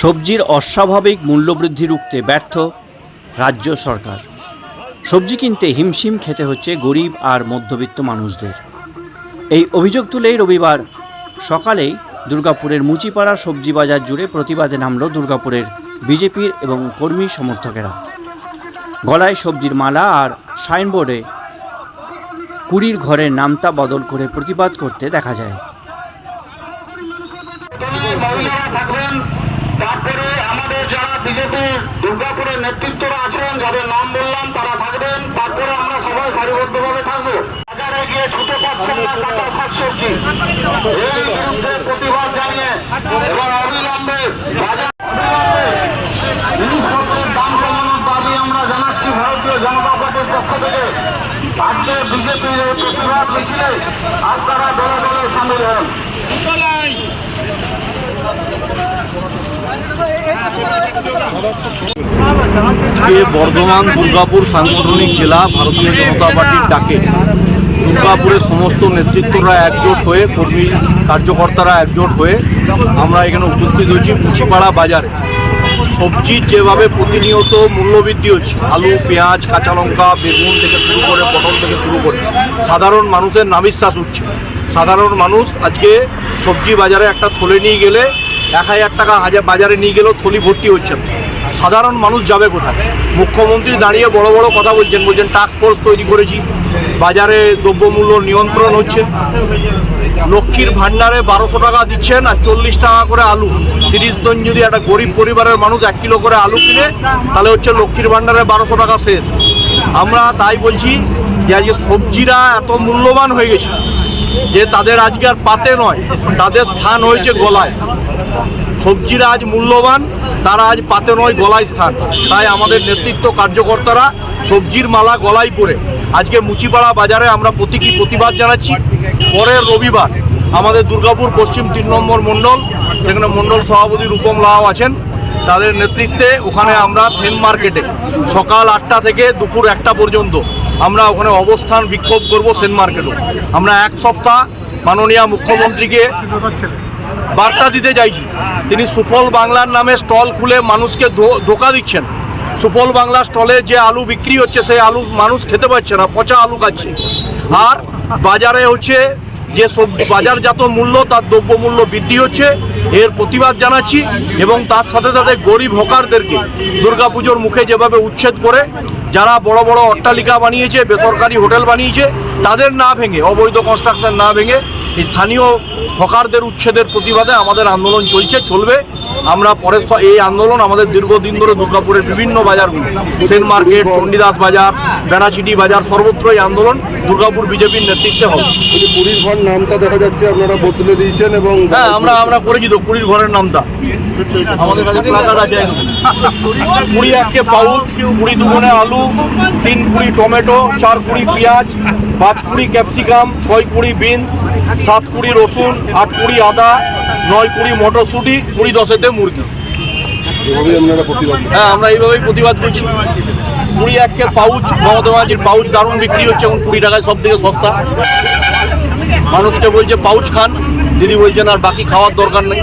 সবজির অস্বাভাবিক মূল্যবৃদ্ধি রুখতে ব্যর্থ রাজ্য সরকার। সবজি কিনতে হিমশিম খেতে হচ্ছে গরিব আর মধ্যবিত্ত মানুষদের। এই অভিযোগ তুলেই রবিবার সকালেই দুর্গাপুরের মুচিপাড়া সবজি বাজার জুড়ে প্রতিবাদে নামল দুর্গাপুরের বিজেপির এবং কর্মী সমর্থকেরা। গলায় সবজির মালা আর সাইনবোর্ডে কুড়ির ঘরের নামতা বদল করে প্রতিবাদ করতে দেখা যায়। তারপরে আমাদের যারা বিজেপির দুর্গাপুরের নেতৃত্বরা আছেন, যাদের নাম বললাম, তারা থাকবেন। তারপরে আমরা সবাই সারিবদ্ধভাবে থাকব। বাজারে গিয়ে ছুটে পাচ্ছেন না কাঁচা শাকসবজি। এই বিরুদ্ধে প্রতিবাদ জানিয়ে এবং অবিলম্বে বাজার জিনিসপত্রের দাম কমানোর দাবি আমরা জানাচ্ছি ভারতীয় জনতা পার্টির পক্ষ থেকে। আজকে বিজেপির প্রতিবাদ মিছিলে আজ তারা দলে দলে সামিল হন। বর্ধমান, দুর্গাপুর সাংগঠনিক জেলা ভারতীয় জনতা পার্টির ডাকে দুর্গাপুরের সমস্ত নেতৃত্বরা একজোট হয়ে, কর্মী কার্যকর্তারা একজোট হয়ে আমরা এখানে উপস্থিত হয়েছি মুচিপাড়া বাজারে। সবজির যেভাবে প্রতিনিয়ত মূল্যবৃদ্ধি হচ্ছে, আলু, পেঁয়াজ, কাঁচা লঙ্কা, বেগুন থেকে শুরু করে, পটল থেকে শুরু করে, সাধারণ মানুষের নাবিশ্বাস উঠছে। সাধারণ মানুষ আজকে সবজি বাজারে একটা থলে নিয়ে গেলে এক হাজার টাকা হাজার বাজারে নিয়ে গেলেও থলি ভর্তি হচ্ছে সাধারণ মানুষ যাবে কোথায়? মুখ্যমন্ত্রী দাঁড়িয়ে বড় বড় কথা বলছেন বলছেন টাস্ক ফোর্স তৈরি করেছি, বাজারে দ্রব্যমূল্য নিয়ন্ত্রণ হচ্ছে। লক্ষ্মীর ভাণ্ডারে বারোশো টাকা দিচ্ছেন আর চল্লিশ টাকা করে আলু। তিরিশ জন যদি একটা গরিব পরিবারের মানুষ এক কিলো করে আলু কিনে, তাহলে হচ্ছে লক্ষ্মীর ভাণ্ডারে বারোশো টাকা শেষ। আমরা তাই বলছি যে আজকে সবজিরা এত মূল্যবান হয়ে গেছে, যে তাদের আজকে আর পাতে নয়, তাদের স্থান হয়েছে গলায়। সবজিরা আজ মূল্যবান, তারা আজ পাতে নয়, গলায় স্থান। তাই আমাদের নেতৃত্ব কার্যকর্তারা সবজির মালা গলায় পরে। আজকে মুচিপাড়া বাজারে আমরা প্রতীকী প্রতিবাদ জানাচ্ছি। পরের রবিবার আমাদের দুর্গাপুর পশ্চিম তিন নম্বর মণ্ডল, সেখানে মণ্ডল সভাপতি রূপম লাও আছেন। তাদের নেতৃত্বে ওখানে আমরা সেন মার্কেটে সকাল আটটা থেকে দুপুর একটা পর্যন্ত আমরা ওখানে অবস্থান বিক্ষোভ করব সেন মার্কেটও। আমরা এক সপ্তাহ মাননীয় মুখ্যমন্ত্রীকে বার্তা দিতে চাইছি। তিনি সুফল বাংলার নামে স্টল খুলে মানুষকে ধোকা দিচ্ছেন। সুফল বাংলা স্টলে যে আলু বিক্রি হচ্ছে, সেই আলু মানুষ খেতে পাচ্ছে না, পচা আলু খাচ্ছে। আর বাজারে হচ্ছে যে সব বাজারজাত মূল্য, তার দ্রব্যমূল্য বৃদ্ধি হচ্ছে, এর প্রতিবাদ জানাচ্ছি এবং তার সাথে সাথে গরিব হকারদেরকে দুর্গাপুজোর মুখে যেভাবে উচ্ছেদ করে যারা বড় বড় অট্টালিকা বানিয়েছে, বেসরকারি হোটেল বানিয়েছে, তাদের না ভেঙে, অবৈধ কনস্ট্রাকশন না ভেঙে স্থানীয় হকারদের উচ্ছেদের প্রতিবাদে আমাদের আন্দোলন চলছে, চলবে। আমরা পরের এই আন্দোলন আমাদের দীর্ঘদিন ধরে দুর্গাপুরের বিভিন্ন বাজারগুলো সেন মার্কেট চণ্ডীদাস বাজার বেনাচিটি বাজার সর্বত্র এই আন্দোলন দুর্গাপুর বিজেপির নেতৃত্বে হবে। কুড়ির ঘর নামটা দেখা যাচ্ছে আপনারা বদলে দিয়েছেন এবং হ্যাঁ আমরা আমরা করেছি তো কুড়ির ঘরের নামটা। আমাদের কাছে প্লাকার্ড আছে কুড়ি এককে পাউচ কুড়ি দুগুণে আলু তিন কুড়ি টমেটো চার কুড়ি পেঁয়াজ পাঁচ কুড়ি ক্যাপসিকাম ছয় কুড়ি বিনস সাত কুড়ি রসুন আট কুড়ি আদা নয় কুড়ি মটরশুঁটি কুড়ি দশেতে মুরগি। আপনারা প্রতিবাদ হ্যাঁ আমরা এইভাবেই প্রতিবাদ করছি। কুড়ি এককে পাউচ মমতা ব্যানার্জির পাউচ দারুণ বিক্রি হচ্ছে এখন কুড়ি টাকায় সব থেকে সস্তা। মানুষকে বলছে পাউচ খান দিদি বলছেন আর বাকি খাওয়ার দরকার নেই।